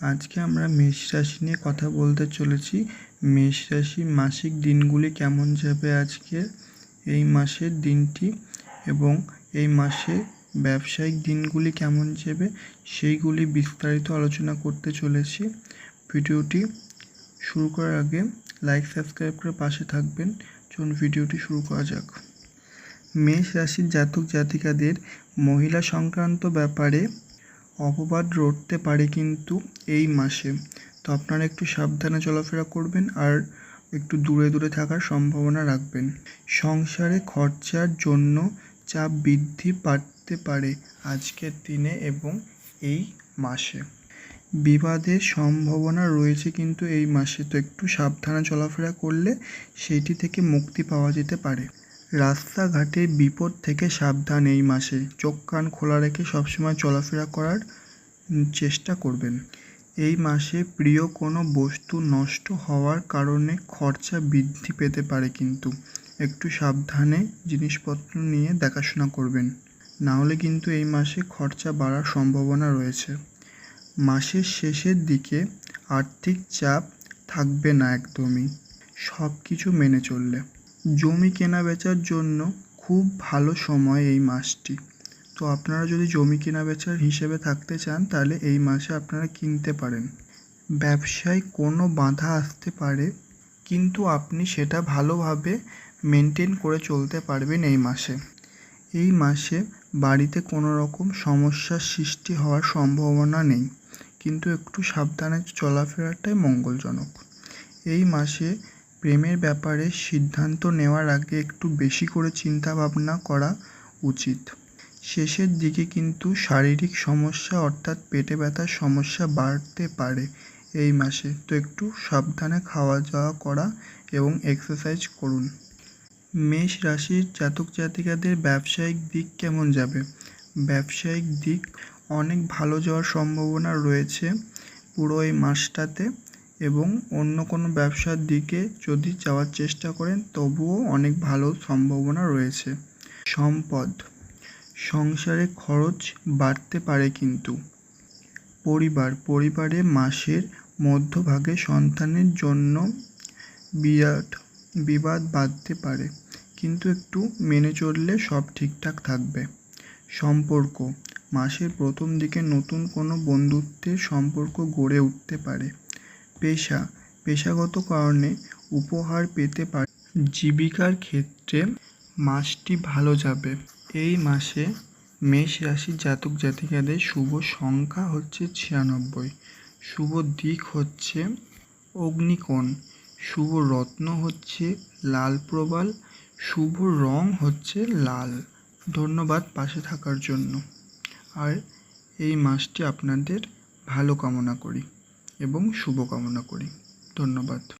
আজকে আমরা মেষ রাশি নিয়ে কথা বলতে চলেছি। মেষ রাশি মাসিক দিনগুলি কেমন যাবে আজকে? এই মাসের দিনটি এবং এই মাসে ব্যবসায়িক দিনগুলি কেমন যাবে সেইগুলি বিস্তারিত আলোচনা করতে চলেছি। ভিডিওটি শুরু করার আগে লাইক সাবস্ক্রাইব করে পাশে থাকবেন। চলুন ভিডিওটি শুরু করা যাক। মেষ রাশির জাতক জাতিকাদের মহিলা সংক্রান্ত ব্যাপারে অপবাদ রটতে পারে কিন্তু এই মাসে। তো আপনারা একটু সাবধানে চলাফেরা করবেন আর একটু দূরে দূরে থাকার সম্ভাবনা রাখবেন। সংসারে খরচার জন্য চাপ বৃদ্ধি পারতে পারে আজকের দিনে এবং এই মাসে। বিবাদের সম্ভাবনা রয়েছে কিন্তু এই মাসে। তো একটু সাবধানে চলাফেরা করলে সেইটি থেকে মুক্তি পাওয়া যেতে পারে। রাস্তাঘাটে বিপদ থেকে সাবধান এই মাসে। চোখ কান খোলা রেখে সবসময় চলাফেরা করার চেষ্টা করবেন। এই মাসে প্রিয় কোনো বস্তু নষ্ট হওয়ার কারণে খরচা বৃদ্ধি পেতে পারে কিন্তু। একটু সাবধানে জিনিসপত্র নিয়ে দেখাশোনা করবেন। না হলে কিন্তু এই মাসে খরচা বাড়ার সম্ভাবনা রয়েছে। মাসের শেষের দিকে আর্থিক চাপ থাকবে না একদমই। সব কিছু মেনে চললে। জমি কেনা বেচার জন্য খুব ভালো সময় এই মাসটি। তো আপনারা যদি জমি কেনা বেচার হিসেবে থাকতে চান, তাহলে এই মাসে আপনারা কিনতে পারেন। ব্যবসায় কোনো বাধা আসতে পারে, কিন্তু আপনি সেটা ভালোভাবে মেনটেন করে চলতে পারবেন এই মাসে। এই মাসে বাড়িতে কোনো রকম সমস্যার সৃষ্টি হওয়ার সম্ভাবনা নেই, কিন্তু একটু সাবধানে চলাফেরাটাই মঙ্গলজনক। এই মাসে প্রেমের ব্যাপারে সিদ্ধান্ত নেওয়ার আগে একটু বেশি করে চিন্তা ভাবনা করা উচিত। শেষের দিকে কিন্তু শারীরিক সমস্যা অর্থাৎ পেটে ব্যথার সমস্যা বাড়তে পারে এই মাসে। তো একটু সাবধানে খাওয়া দাওয়া করা এবং এক্সারসাইজ করুন। মেষ রাশির জাতক জাতিকাদের ব্যবসায়িক দিক কেমন যাবে? ব্যবসায়িক দিক অনেক ভালো যাওয়ার সম্ভাবনা রয়েছে পুরো এই মাসটাতে। এবং অন্য কোনো ব্যবসার দিকে যদি যাওয়ার চেষ্টা করেন, তবুও অনেক ভালো সম্ভাবনা রয়েছে। সম্পদ। সংসারে খরচ বাড়তে পারে কিন্তু। পরিবার। পরিবারে মাসের মধ্যভাগে সন্তানের জন্য বিরাট বিবাদ বাঁধতে পারে, কিন্তু একটু মেনে চললে সব ঠিকঠাক থাকবে। সম্পর্ক। মাসের প্রথম দিকে নতুন কোনো বন্ধুত্বের সম্পর্ক গড়ে উঠতে পারে। পেশা, পেশাগত কারণে উপহার পেতে পারে। জীবিকার ক্ষেত্রে মাসটি ভালো যাবে। এই মাসে মেষ রাশির জাতক জাতিকাদের শুভ সংখ্যা হচ্ছে ছিয়ানব্বই। শুভ দিক হচ্ছে অগ্নিকোণ। শুভ রত্ন হচ্ছে লাল প্রবাল। শুভ রং হচ্ছে লাল। ধন্যবাদ পাশে থাকার জন্য। আর এই মাসটি আপনাদের ভালো কামনা করি। এবং শুভকামনা করি। ধন্যবাদ।